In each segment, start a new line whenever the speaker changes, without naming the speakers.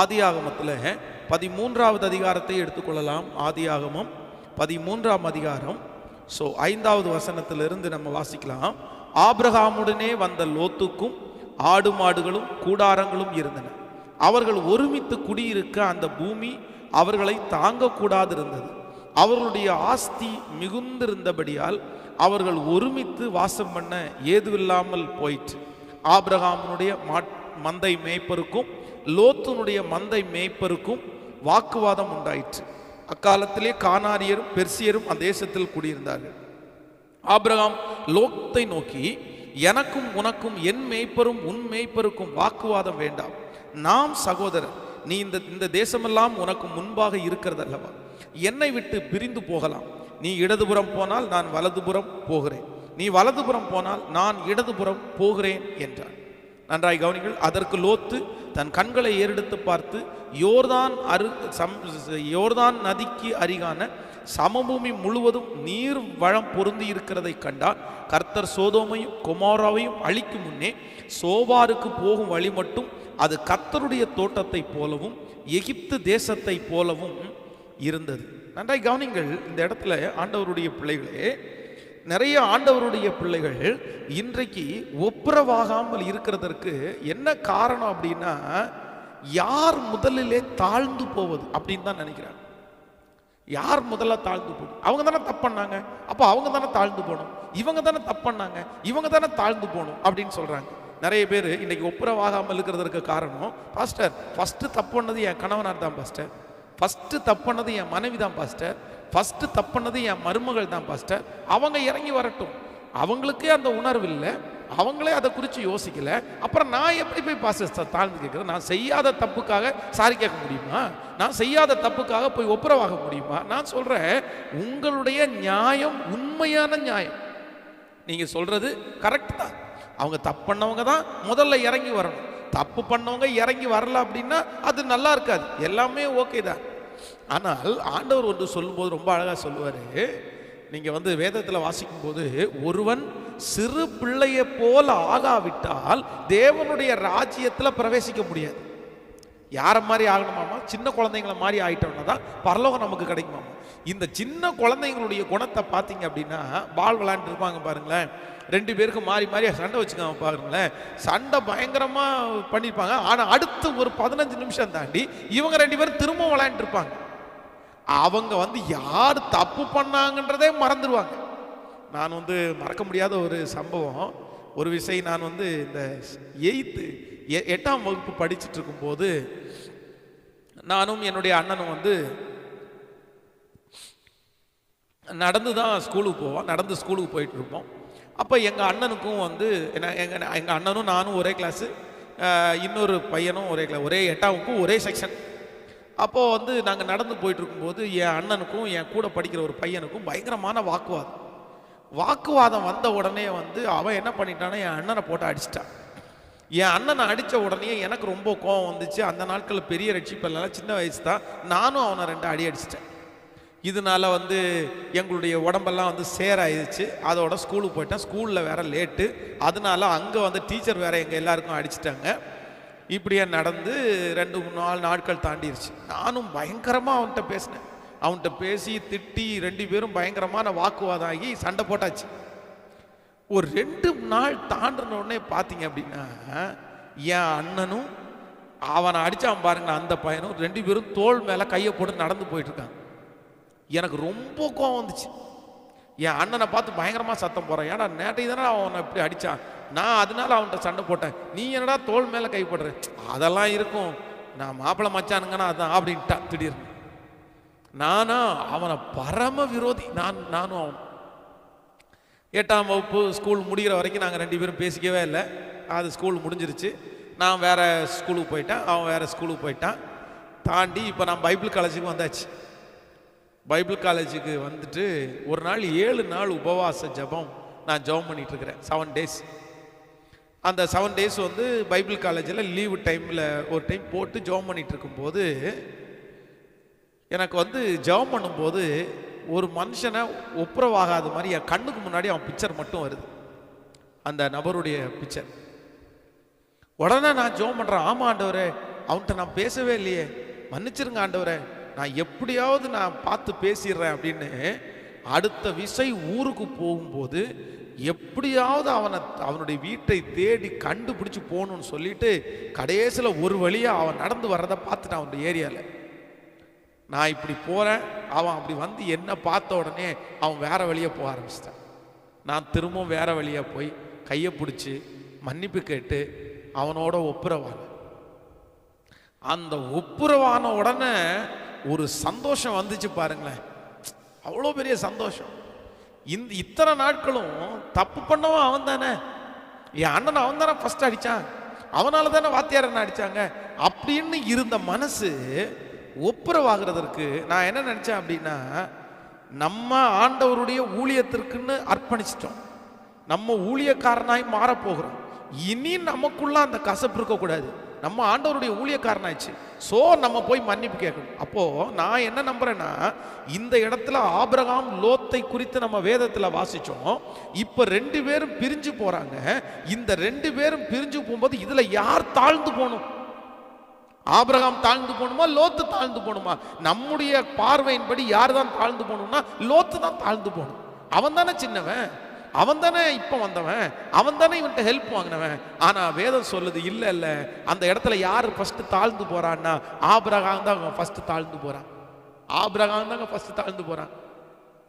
ஆதியாகமத்தில் பதிமூன்றாவது அதிகாரத்தை எடுத்துக்கொள்ளலாம். ஆதியாகமம் பதிமூன்றாம் அதிகாரம். ஸோ ஐந்தாவது வசனத்திலிருந்து நம்ம வாசிக்கலாம். ஆப்ரஹாமுடனே வந்த லோத்துக்கும் ஆடு மாடுகளும் கூடாரங்களும் இருந்தன. அவர்கள் ஒருமித்து குடியிருக்க அந்த பூமி அவர்களை தாங்கக்கூடாது இருந்தது அவர்களுடைய ஆஸ்தி மிகுந்திருந்தபடியால் அவர்கள் ஒருமித்து வாசம் பண்ண ஏதுவில்லாமல் போயிற்று. ஆப்ரஹாமனுடைய மாட் மந்தை மேய்ப்பருக்கும் லோத்துனுடைய மந்தை மேய்ப்பருக்கும் வாக்குவாதம் உண்டாயிற்று. அக்காலத்திலே கானாரியரும் பெர்சியரும் அந்த தேசத்தில் குடியிருந்தார்கள். ஆபிரகாம் லோத்தை நோக்கி எனக்கும் உனக்கும் என் மேய்ப்பரும் உன் மேய்ப்பருக்கும் வாக்குவாதம் வேண்டாம். நாம் சகோதரர் நீ இந்த இந்த தேசமெல்லாம் உனக்கு முன்பாக இருக்கிறதல்லவா? என்னை விட்டு பிரிந்து போகலாம். நீ இடதுபுறம் போனால் நான் வலதுபுறம் போகிறேன். நீ வலதுபுறம் போனால் நான் இடதுபுறம் போகிறேன் என்றான். நன்றாய் கவனிங்கள் அதற்கு லோத்து தன் கண்களை ஏறெடுத்து பார்த்து யோர்தான் அரு சம் யோர்தான் நதிக்கு அருகான சமபூமி முழுவதும் நீர் வளம் பொருந்தி இருக்கிறதை கண்டால் கர்த்தர் சோதோமையும் குமாராவையும் அழிக்கும் முன்னே சோபாருக்கு போகும் வழி மட்டும் அது கர்த்தருடைய தோட்டத்தைப் போலவும் எகிப்து தேசத்தைப் போலவும் இருந்தது. நன்றாய் கவனிங்கள் இந்த இடத்துல ஆண்டவருடைய பிள்ளைகளே நிறைய ஆண்டவருடைய பிள்ளைகள் இன்றைக்கு ஒப்புரவாகாமல் இருக்கிறதற்கு என்ன காரணம் அப்படின்னா யார் முதலிலே தாழ்ந்து போவது அப்படின்னு தான் நினைக்கிறாங்க. யார் முதல்ல தாழ்ந்து போகணும்? அவங்க தானே தப்பு பண்ணாங்க. அப்போ அவங்க தானே தாழ்ந்து போகணும். இவங்க தானே தப்பு பண்ணாங்க. இவங்க தானே தாழ்ந்து போகணும் அப்படின்னு சொல்கிறாங்க நிறைய பேர் இன்னைக்கு ஒப்புரவாகாமல் இருக்கிறதற்கு காரணம் பாஸ்டர் ஃபஸ்ட்டு தப்பு பண்ணது என் கணவனார் தான் பாஸ்டர். ஃபஸ்ட்டு தப்பு பண்ணது என் மனைவி தான் பாஸ்டர். ஃபஸ்ட்டு தப்பு பண்ணது என் மருமகள் தான் பாஸ்டர் அவங்க இறங்கி வரட்டும். அவங்களுக்கே அந்த உணர்வு இல்லை. அவங்களே அதை குறித்து யோசிக்கல. அப்புறம் நான் எப்படி போய் பாஸ்டர் தாழ்ந்து கேட்குறேன் நான் செய்யாத தப்புக்காக சாரி கேட்க முடியுமா? நான் செய்யாத தப்புக்காக போய் ஒப்புரவாக முடியுமா? நான் சொல்கிறேன் உங்களுடைய நியாயம் உண்மையான நியாயம். நீங்கள் சொல்கிறது கரெக்ட் தான். அவங்க தப்பு பண்ணவங்க தான் முதல்ல இறங்கி வரணும். தப்பு பண்ணவங்க இறங்கி வரல அப்படின்னா அது நல்லா இருக்காது. எல்லாமே ஓகே தான். ஆனால் ஆண்டவர் ஒன்று சொல்லும்போது ரொம்ப அழகாக சொல்லுவார். நீங்கள் வந்து வேதத்தில் வாசிக்கும்போது ஒருவன் சிறு பிள்ளையை போல ஆகாவிட்டால் தேவனுடைய ராஜ்யத்தில் பிரவேசிக்க முடியாது. யாரை மாதிரி ஆகணுமாமா சின்ன குழந்தைங்கள மாதிரி ஆகிட்டோம்னா தான் பரலோகம் நமக்கு கிடைக்குமாமா இந்த சின்ன குழந்தைங்களுடைய குணத்தை பார்த்தீங்க அப்படின்னா பால் விளையாண்டு இருப்பாங்க பாருங்களேன். ரெண்டு பேருக்கு மாறி மாறி சண்டை வச்சுக்காம பாருங்களேன். சண்டை பயங்கரமாக பண்ணியிருப்பாங்க ஆனால் அடுத்து ஒரு பதினஞ்சு நிமிஷம் தாண்டி இவங்க ரெண்டு பேரும் திரும்பவும் விளையாண்டு இருப்பாங்க. அவங்க வந்து யார் தப்பு பண்ணாங்கன்றதே மறந்துடுவாங்க. நான் வந்து மறக்க முடியாத ஒரு சம்பவம். ஒரு விஷயம் நான் வந்து இந்த எயித்து எட்டாம் வகுப்பு படிச்சுட்டு இருக்கும்போது நானும் என்னுடைய அண்ணனும் வந்து நடந்து தான் ஸ்கூலுக்கு போவோம். நடந்து ஸ்கூலுக்கு போயிட்டு இருப்போம் அப்போ எங்கள் அண்ணனுக்கும் வந்து என்ன எங்கள் எங்கள் அண்ணனும் நானும் ஒரே கிளாஸு இன்னொரு பையனும் ஒரே கிளாஸ் ஒரே எட்டாவுக்கும் ஒரே செக்ஷன் அப்போது வந்து நாங்கள் நடந்து போயிட்டு இருக்கும்போது என் அண்ணனுக்கும் என் கூட படிக்கிற ஒரு பையனுக்கும் பயங்கரமான வாக்குவாதம். வாக்குவாதம் வந்த உடனே வந்து அவன் என்ன பண்ணிட்டான்னா என் அண்ணனை போட்டு அடிச்சிட்டான். என் அண்ணனை அடித்த உடனே எனக்கு ரொம்ப கோவம் வந்துச்சு. அந்த நாட்களில் பெரிய ரட்சிப்பல்ல சின்ன வயசு தான் நானும் அவனை ரெண்டு அடி அடிச்சிட்டேன். இதனால வந்து எங்களுடைய உடம்பெல்லாம் வந்து சேர் ஆயிடுச்சு அதோட ஸ்கூலுக்கு போயிட்டேன். ஸ்கூலில் வேற லேட்டு. அதனால அங்கே வந்து டீச்சர் வேற எங்கள் எல்லாருக்கும் அடிச்சிட்டாங்க. இப்படியே நடந்து ரெண்டு மூணு நாலு நாட்கள் தாண்டிடுச்சு நானும் பயங்கரமாக அவன்கிட்ட பேசினேன். அவன்கிட்ட பேசி திட்டி ரெண்டு பேரும் பயங்கரமான வாக்குவாதம் ஆகி சண்டை போட்டாச்சு. ஒரு ரெண்டு நாள் தாண்டின உடனே பார்த்தீங்க அப்படின்னா என் அண்ணனும் அவனை அடித்தான் பாருங்க அந்த பையனும் ரெண்டு பேரும் தோல் மேலே கையை போட்டு நடந்து போயிட்டுருக்காங்க. எனக்கு ரொம்ப கோவம் வந்துச்சு. என் அண்ணனை பார்த்து பயங்கரமாக சத்தம் போகிறேன் ஏன்னா நேற்றை தானே அவனை இப்படி அடித்தான் நான் அதனால அவன்கிட்ட சண்டை போட்டேன். நீ என்னடா தோல் மேலே கை போடுற? அதெல்லாம் இருக்கும். நான் மாப்பிள்ளை மச்சானுங்கன்னா அதான் அப்படின்ட்டா திடீர்னு. நானா அவனை பரம விரோதி. நான் நானும் அவன். எட்டாம் வகுப்பு ஸ்கூல் முடிகிற வரைக்கும் நாங்கள் ரெண்டு பேரும் பேசிக்கவே இல்லை. அது ஸ்கூல் முடிஞ்சிருச்சு. நான் வேறு ஸ்கூலுக்கு போயிட்டேன். அவன் வேறு ஸ்கூலுக்கு போயிட்டான். தாண்டி இப்போ நான் பைபிள் காலேஜுக்கு வந்தாச்சு. பைபிள் காலேஜுக்கு வந்துட்டு ஒரு நாள் ஏழு நாள் உபவாச ஜபம் நான் ஜெபம் பண்ணிகிட்ருக்கிறேன் செவன் டேஸ் அந்த செவன் டேஸ் வந்து பைபிள் காலேஜில் லீவு டைமில் ஒரு டைம் போட்டு ஜெபம் பண்ணிகிட்ருக்கும்போது எனக்கு வந்து ஜெபம் பண்ணும்போது ஒரு மனுஷனை ஒப்புரவாகாத மாதிரி என் கண்ணுக்கு முன்னாடி அவன் பிக்சர் மட்டும் வருது. அந்த நபருடைய பிக்சர் உடனே நான் ஜோம் பண்ணுறேன் ஆமா ஆண்டவரே அவன்கிட்ட நான் பேசவே இல்லையே. மன்னிச்சிருங்க ஆண்டவரே. நான் எப்படியாவது நான் பார்த்து பேசிடுறேன் அப்படின்னு அடுத்த விசை ஊருக்கு போகும்போது எப்படியாவது அவனை அவனுடைய வீட்டை தேடி கண்டுபிடிச்சு போகணும்னு சொல்லிட்டு கடைசியில் ஒரு வழியாக அவன் நடந்து வர்றதை பார்த்துட்டான் அவனுடைய ஏரியாவில் நான் இப்படி போகிறேன் அவன் அப்படி வந்து என்ன பார்த்த உடனே அவன் வேறு வழியே போக ஆரம்பிச்சிட்டான். நான் திரும்பவும் வேறு வழியாக போய் கையை பிடிச்சி மன்னிப்பு கேட்டு அவனோட ஒப்புரவான. அந்த ஒப்புரவான உடனே ஒரு சந்தோஷம் வந்துச்சு பாருங்களேன். அவ்வளோ பெரிய சந்தோஷம். இந்த இத்தனை நாட்களும் தப்பு பண்ணவும் அவன் தானே. என் அண்ணன் அவன் தானே ஃபர்ஸ்ட் அடிச்சான். அவனால தானே வாத்தியார் என்ன அடிச்சாங்க. அப்படின்னு இருந்த மனசு ஒப்புரவாகிறதற்கு நான் என்ன நினச்சேன் அப்படின்னா நம்ம ஆண்டவருடைய ஊழியத்திற்குன்னு அர்ப்பணிச்சிட்டோம். நம்ம ஊழியக்காரனாய் மாறப்போகிறோம். இனி நமக்குள்ள அந்த கசப்பு இருக்கக்கூடாது. நம்ம ஆண்டவருடைய ஊழியக்காரனாச்சு ஸோ நம்ம போய் மன்னிப்பு கேட்கணும். அப்போது நான் என்ன நம்புறேன்னா இந்த இடத்துல ஆபிரகாம் லோத்தை குறித்து நம்ம வேதத்தில் வாசித்தோம் இப்போ ரெண்டு பேரும் பிரிஞ்சு போகிறாங்க இந்த ரெண்டு பேரும் பிரிஞ்சு போகும்போது இதில் யார் தாழ்ந்து போகணும்? ஆபிரகாம் தாழ்ந்து போகணுமா லோத்து தாழ்ந்து போகணுமா? நம்முடைய பார்வையின்படி யார் தான் தாழ்ந்து போகணும்னா லோத்து தான் தாழ்ந்து போகணும். அவன் தானே சின்னவன். அவன் தானே இப்போ வந்தவன். அவன் தானே இவன்கிட்ட ஹெல்ப் வாங்கினவன். ஆனால் வேதம் சொல்லுது இல்லை இல்லை. அந்த இடத்துல யார் ஃபஸ்ட்டு தாழ்ந்து போகிறான்னா ஆபிரகாம் தான் ஃபஸ்ட்டு தாழ்ந்து போகிறான் ஆபிரகாம் தாங்க ஃபஸ்ட்டு தாழ்ந்து போகிறான்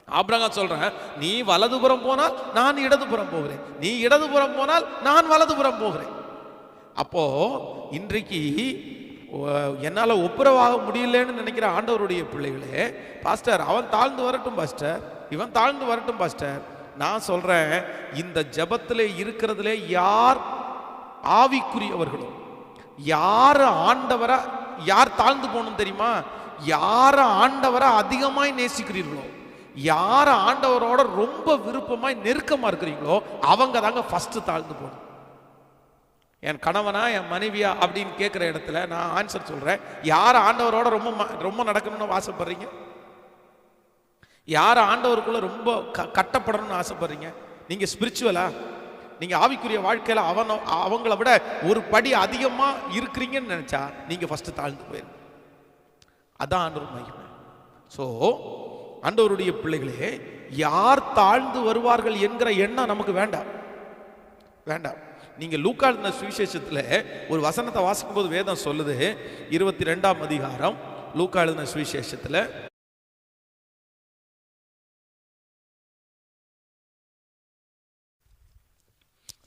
ஆபிரகாம் சொல்கிறேன் நீ வலதுபுறம் போனால் நான் இடதுபுறம் போகிறேன். நீ இடதுபுறம் போனால் நான் வலதுபுறம் போகிறேன். அப்போ இன்றைக்கு என்னால் ஒப்புரவாக முடியலன்னு நினைக்கிற ஆண்டவருடைய பிள்ளைகளே பாஸ்டர் அவன் தாழ்ந்து வரட்டும் பாஸ்டர் இவன் தாழ்ந்து வரட்டும் பாஸ்டர் நான் சொல்கிறேன் இந்த ஜபத்தில் இருக்கிறதுலே யார் ஆவிக்குரியவர்களும் யார் ஆண்டவரை யார் தாழ்ந்து போகணும் தெரியுமா? யார் ஆண்டவரை அதிகமாய் நேசிக்கிறீர்களோ யார் ஆண்டவரோட ரொம்ப விருப்பமாய் நெருக்கமாக இருக்கிறீங்களோ அவங்க தாங்க ஃபஸ்ட்டு தாழ்ந்து போகணும். என் கணவனா என் மனைவியா அப்படின்னு கேட்குற இடத்துல நான் ஆன்சர் சொல்கிறேன் யார் ஆண்டவரோட ரொம்ப ம- ரொம்ப நடக்கணும்னு ஆசைப்படுறீங்க? யார் ஆண்டவருக்குள்ளே ரொம்ப க கட்டப்படணும்னு ஆசைப்படுறீங்க? நீங்கள் ஸ்பிரிச்சுவலா நீங்கள் ஆவிக்குரிய வாழ்க்கையில் அவன அவங்கள விட ஒரு படி அதிகமாக இருக்கிறீங்கன்னு நினச்சா நீங்கள் ஃபஸ்ட்டு தாழ்ந்து போயிருங்க அதான் ஆண்டவர் மகிமை. ஸோ ஆண்டவருடைய பிள்ளைகளே யார் தாழ்ந்து வருவார்கள் என்கிற எண்ணம் நமக்கு வேண்டாம். வேண்டாம். நீங்கள் லூக்காழ்ந்த சுவிசேஷத்தில் ஒரு வசனத்தை வாசிக்கும் போது வேதம் சொல்லுது. இருபத்தி ரெண்டாம் அதிகாரம் லூக்கா சுவிசேஷத்தில்.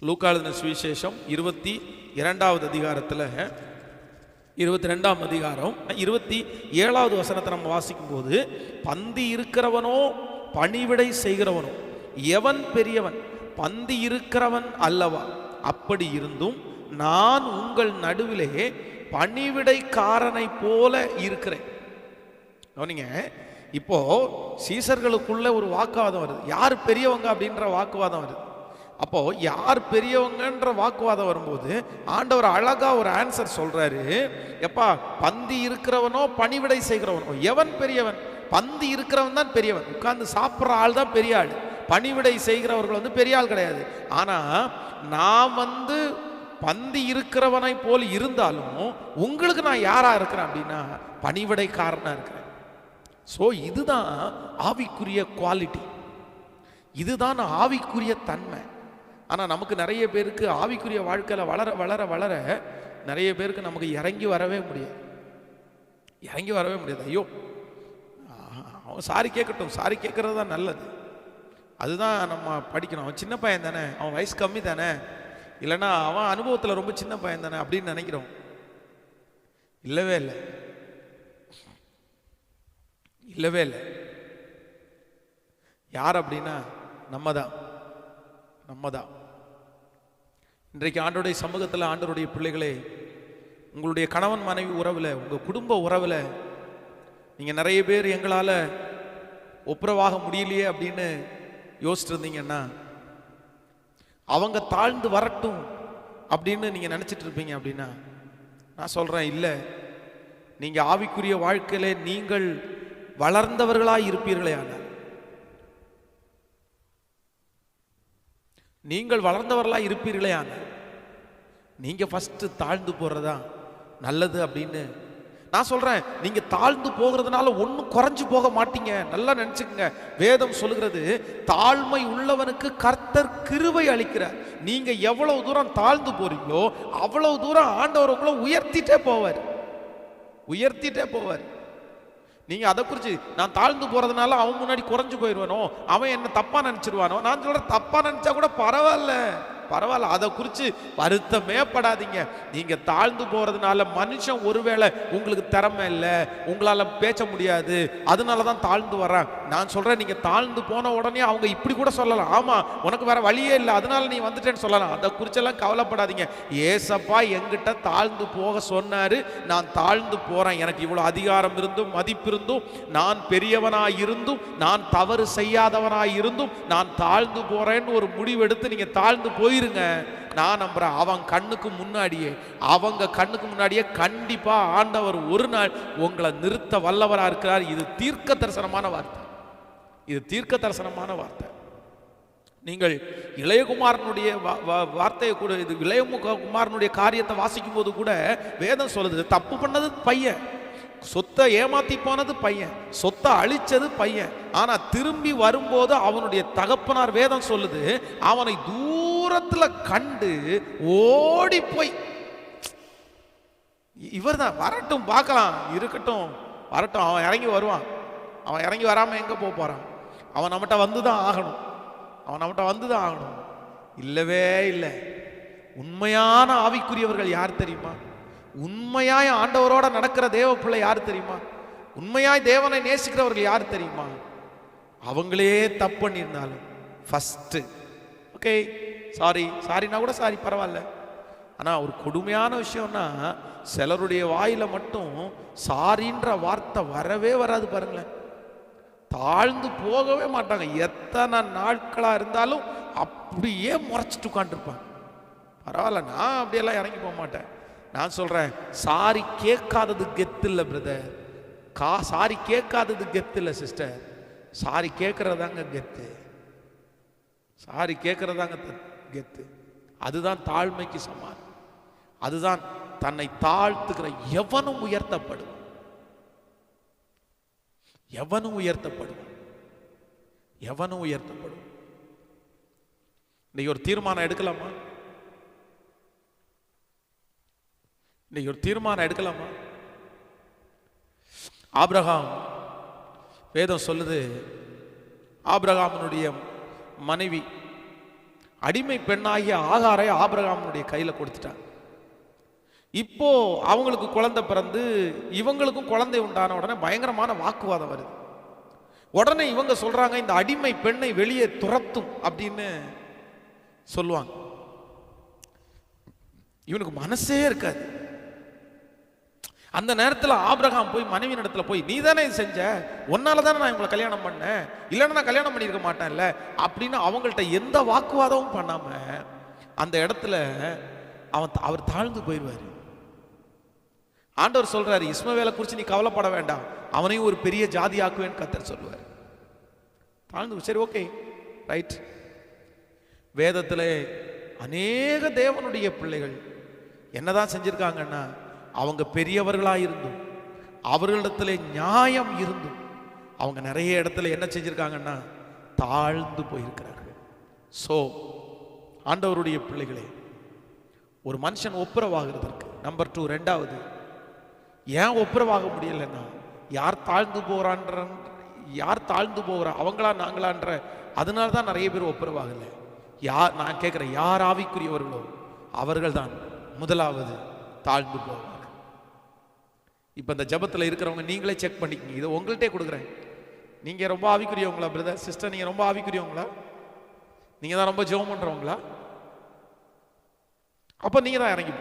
சுவிசேஷத்துல சுவிசேஷம் இருபத்தி இரண்டாவது அதிகாரத்தில். இருபத்தி ரெண்டாம் அதிகாரம் இருபத்தி ஏழாவது வசனத்தை நம்ம வாசிக்கும்போது பந்தி இருக்கிறவனோ பணிவிடை செய்கிறவனோ எவன் பெரியவன்? பந்தி இருக்கிறவன் அல்லவா? அப்படி இருந்தும் நான் உங்கள் நடுவிலே பணிவிடைக்காரனை போல இருக்கிறேன். கவனிங்க இப்போ சீசர்களுக்குள்ள ஒரு வாக்குவாதம் வருது. யார் பெரியவங்க அப்படின்ற வாக்குவாதம் வருது. அப்போ யார் பெரியவங்கன்ற வாக்குவாதம் வரும்போது ஆண்டவர் அழகா ஒரு ஆன்சர் சொல்றாரு. எப்பா பந்தி இருக்கிறவனோ பணிவிடை செய்கிறவனோ எவன் பெரியவன்? பந்தி இருக்கிறவன் தான் பெரியவன். உட்கார்ந்து சாப்பிட்ற ஆள் தான் பெரிய ஆள். பணிவிடை செய்கிறவர்கள் வந்து பெரிய ஆள் கிடையாது. ஆனால் நான் வந்து பந்தி இருக்கிறவனை போல் இருந்தாலும் உங்களுக்கு நான் யாராக இருக்கிறேன் அப்படின்னா பணிவிடைக்காரனாக இருக்கிறேன். ஸோ இதுதான் ஆவிக்குரிய குவாலிட்டி இதுதான் ஆவிக்குரிய தன்மை. ஆனால் நமக்கு நிறைய பேருக்கு ஆவிக்குரிய வாழ்க்கையில் வளர வளர வளர நிறைய பேருக்கு நமக்கு இறங்கி வரவே முடியாது. இறங்கி வரவே முடியாது. ஐயோ அவன் சாரி கேட்கட்டும். சாரி கேட்குறது தான் நல்லது. அதுதான் நம்ம படிக்கணும். அவன் சின்ன பையன் தானே. அவன் வயசு கம்மி தானே. இல்லைன்னா அவன் அனுபவத்தில் ரொம்ப சின்ன பையன் தானே அப்படின்னு நினைக்கிறோம். இல்லவே இல்லை. இல்லவே இல்லை. யார் அப்படின்னா நம்ம தான் நம்ம தான் இன்றைக்கு ஆண்டோடைய சமூகத்தில் ஆண்டவருடைய பிள்ளைகளே உங்களுடைய கணவன் மனைவி உறவில் உங்கள் குடும்ப உறவில் நீங்கள் நிறைய பேர் எங்களால் ஒப்புரவாக முடியலையே அப்படின்னு யோசிச்சுட்டு அவங்க தாழ்ந்து வரட்டும் அப்படின்னு நீங்கள் நினச்சிட்டு இருப்பீங்க அப்படின்னா நான் சொல்கிறேன் இல்லை. நீங்கள் ஆவிக்குரிய வாழ்க்கையிலே நீங்கள் வளர்ந்தவர்களாக இருப்பீர்களே ஆனால் நீங்கள் வளர்ந்தவர்களாக இருப்பீர்களே ஆனால் நீங்கள் ஃபஸ்ட்டு தாழ்ந்து போகிறதா நல்லது அப்படின்னு நான் சொல்றேன் நீங்க தாழ்ந்து போகிறதுனால ஒன்றும் குறைஞ்சு போக மாட்டீங்க. நல்லா நினைச்சுக்கங்க. வேதம் சொல்லுகிறது தாழ்மை உள்ளவனுக்கு கர்த்தர் கிருவை அளிக்கிறார். நீங்க எவ்வளவு தூரம் தாழ்ந்து போறீங்களோ அவ்வளவு தூரம் ஆண்டவர் உங்களை உயர்த்திட்டே போவார். உயர்த்திட்டே போவார். நீங்க அதை குறித்து நான் தாழ்ந்து போறதுனால அவன் முன்னாடி குறைஞ்சு போயிடுவானோ அவன் என்ன தப்பா நினைச்சிருவானோ நான் சொல்றேன் தப்பா நினைச்சா கூட பரவாயில்ல. பரவாயில்ல அதை குறித்து வருத்தமே படாதீங்க. நீங்கள் தாழ்ந்து போகிறதுனால மனுஷன் ஒருவேளை உங்களுக்கு திறமை இல்லை உங்களால் பேச முடியாது அதனால தான் தாழ்ந்து வர்றேன். நான் சொல்கிறேன் நீங்கள் தாழ்ந்து போன உடனே அவங்க இப்படி கூட சொல்லலாம். ஆமாம் உனக்கு வேறு வழியே இல்லை அதனால நீ வந்துட்டேன்னு சொல்லலாம். அதை குறிச்செல்லாம் கவலைப்படாதீங்க. ஏசப்பா எங்கிட்ட தாழ்ந்து போக சொன்னார். நான் தாழ்ந்து போகிறேன் எனக்கு இவ்வளோ அதிகாரம் இருந்தும் மதிப்பு இருந்தும் நான் பெரியவனாக இருந்தும் நான் தவறு செய்யாதவனாக இருந்தும் நான் தாழ்ந்து போகிறேன்னு ஒரு முடிவெடுத்து நீங்கள் தாழ்ந்து போய் போயிருங்க. நான் நம்புறேன் அவன் கண்ணுக்கு முன்னாடியே அவங்க கண்ணுக்கு முன்னாடியே கண்டிப்பா ஆண்டவர் ஒரு நாள் உங்களை நிறுத்த வல்லவராக இருக்கிறார். இது தீர்க்க தரிசனமான வார்த்தை. இது தீர்க்க தரிசனமான வார்த்தை. நீங்கள் இளையகுமாரனுடைய வார்த்தையை கூட இது இளையகுமாரனுடைய காரியத்தை வாசிக்கும் போது கூட வேதம் சொல்லுது தப்பு பண்ணது பையன். சொத்தை ஏமாத்தி போனது பையன் சொத்தை அழிச்சது பையன். ஆனா திரும்பி வரும்போது அவனுடைய தகப்பனார் வேதம் சொல்லுது அவனை தூரத்துல கண்டு ஓடி போய். இவர் தான் வரட்டும் பார்க்கலாம். இருக்கட்டும் வரட்டும் அவன் இறங்கி வருவான். அவன் இறங்கி வராம எங்க போக போறான்? அவன் நம்மகிட்ட வந்து தான் ஆகணும். அவன் நம்மகிட்ட வந்து தான் ஆகணும். இல்லவே இல்லை. உண்மையான ஆவிக்குரியவர்கள் யார் தெரியுமா? உண்மையாய் ஆண்டவரோட நடக்கிற தேவ பிள்ளை யார் தெரியுமா? உண்மையாய் தேவனை நேசிக்கிறவர்கள் யார் தெரியுமா? அவங்களே தப்பு பண்ணியிருந்தாலும் ஃபஸ்ட்டு ஓகே சாரி சாரினா கூட சாரி பரவாயில்ல. ஆனால் ஒரு கொடுமையான விஷயம்னா சிலருடைய வாயில் மட்டும் சாரின்ற வார்த்தை வரவே வராது பாருங்களேன். தாழ்ந்து போகவே மாட்டாங்க. எத்தனை நாட்களாக இருந்தாலும் அப்படியே முறைச்சிட்டு உட்காந்துருப்பாங்க பரவாயில்ல நான் அப்படியெல்லாம் இறங்கி போக மாட்டேன். நான் சொல்றேன் சாரி கேட்காதது கெத்து இல்லை பிரதர் கா சாரி கேட்காதது கெத்து இல்லை சிஸ்டர் சாரி கேட்குறதாங்க கெத்து. சாரி கேட்குறதாங்க கெத்து. அதுதான் தாழ்மைக்கு சமானம் அதுதான் தன்னை தாழ்த்துக்கிற எவனும் உயர்த்தப்படும். எவனும் உயர்த்தப்படும். எவனும் உயர்த்தப்படும். இன்னைக்கு ஒரு தீர்மானம் எடுக்கலாமா? இன்னைக்கு ஒரு தீர்மானம் எடுக்கலாமா? ஆப்ரஹாம் வேதம் சொல்லுது ஆப்ரஹாமனுடைய மனைவி அடிமை பெண்ணாகிய ஆகாரை ஆபிரகாமனுடைய கையில் கொடுத்துட்டாங்க இப்போ அவங்களுக்கு குழந்தை பிறந்து இவங்களுக்கும் குழந்தை உண்டான உடனே பயங்கரமான வாக்குவாதம் வருது. உடனே இவங்க சொல்றாங்க இந்த அடிமை பெண்ணை வெளியே துரத்தும் அப்படின்னு சொல்லுவாங்க. இவனுக்கு மனசே இருக்காது. அந்த நேரத்தில் ஆபிரகாம் போய் மனைவி இடத்துல போய் நீ தானே செஞ்ச? உன்னால தானே நான் இவங்களை கல்யாணம் பண்ணேன். இல்லைன்னா நான் கல்யாணம் பண்ணியிருக்க மாட்டேன்ல. அப்படின்னு அவங்கள்ட்ட எந்த வாக்குவாதமும் பண்ணாம அந்த இடத்துல அவன் அவர் தாழ்ந்து போயிடுவார். ஆண்டவர் சொல்றாரு இஸ்மவேலை குறித்து நீ கவலைப்பட வேண்டாம். அவனையும் ஒரு பெரிய ஜாதி ஆக்குவேன்னு கத்தர் சொல்லுவார். தாழ்ந்து சரி ஓகே. ரைட். வேதத்தில் அநேக தேவனுடைய பிள்ளைகள் என்னதான் செஞ்சிருக்காங்கன்னா அவங்க பெரியவர்களாக இருந்தும் அவர்களிடத்துல நியாயம் இருந்தும் அவங்க நிறைய இடத்துல என்ன செஞ்சுருக்காங்கன்னா தாழ்ந்து போயிருக்கிறார்கள். ஸோ ஆண்டவருடைய பிள்ளைகளே ஒரு மனுஷன் ஒப்புரவாகிறதுக்கு நம்பர் டூ ரெண்டாவது ஏன் ஒப்புரவாக முடியலைன்னா யார் தாழ்ந்து போகிறான்ற யார் தாழ்ந்து போகிறா அவங்களா நாங்களான்ற அதனால தான் நிறைய பேர் ஒப்புரவாகலை. யார் நான் கேட்குறேன் யார் ஆவிக்குரியவர்களோ அவர்கள் தான் முதலாவது தாழ்ந்து போவார் இப்போ இந்த ஜெபத்தில் இருக்கிறவங்க நீங்களே செக் பண்ணிக்கங்க. இதை உங்கள்கிட்டே கொடுக்குறேன். நீங்கள் ரொம்ப ஆவிக்குரியவங்களா பிரதர் சிஸ்டர் நீங்கள் ரொம்ப ஆவிக்குரியவங்களா? நீங்கள் தான் ரொம்ப ஜெபம் பண்ணுறவங்களா அப்போ நீங்கள் தான் இறங்கி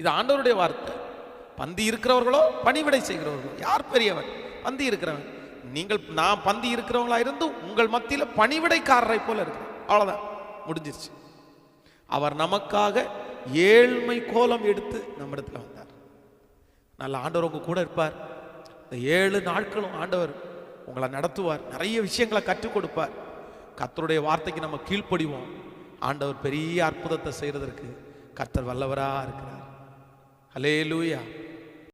இது ஆண்டவருடைய வார்த்தை. பந்தி இருக்கிறவர்களோ பணிவிடை செய்கிறவர்களோ யார் பெரியவன் பந்தி இருக்கிறவன். நீங்கள் நான் பந்தி இருக்கிறவங்களா இருந்தும் உங்கள் மத்தியில் பணிவிடைக்காரரை போல இருக்கிறேன். அவ்வளோதான் முடிஞ்சிருச்சு. அவர் நமக்காக ஏழ்மை கோலம் எடுத்து நம்மிடத்துல வந்து நல்ல ஆண்டவர் உங்க கூட இருப்பார். இந்த ஏழு நாட்களும் ஆண்டவர் உங்களை நடத்துவார். நிறைய விஷயங்களை கற்றுக் கொடுப்பார். கத்தருடைய வார்த்தைக்கு நம்ம கீழ்ப்படிவோம். ஆண்டவர் பெரிய அற்புதத்தை செய்கிறதற்கு கர்த்தர் வல்லவராக இருக்கிறார். அலேலூயா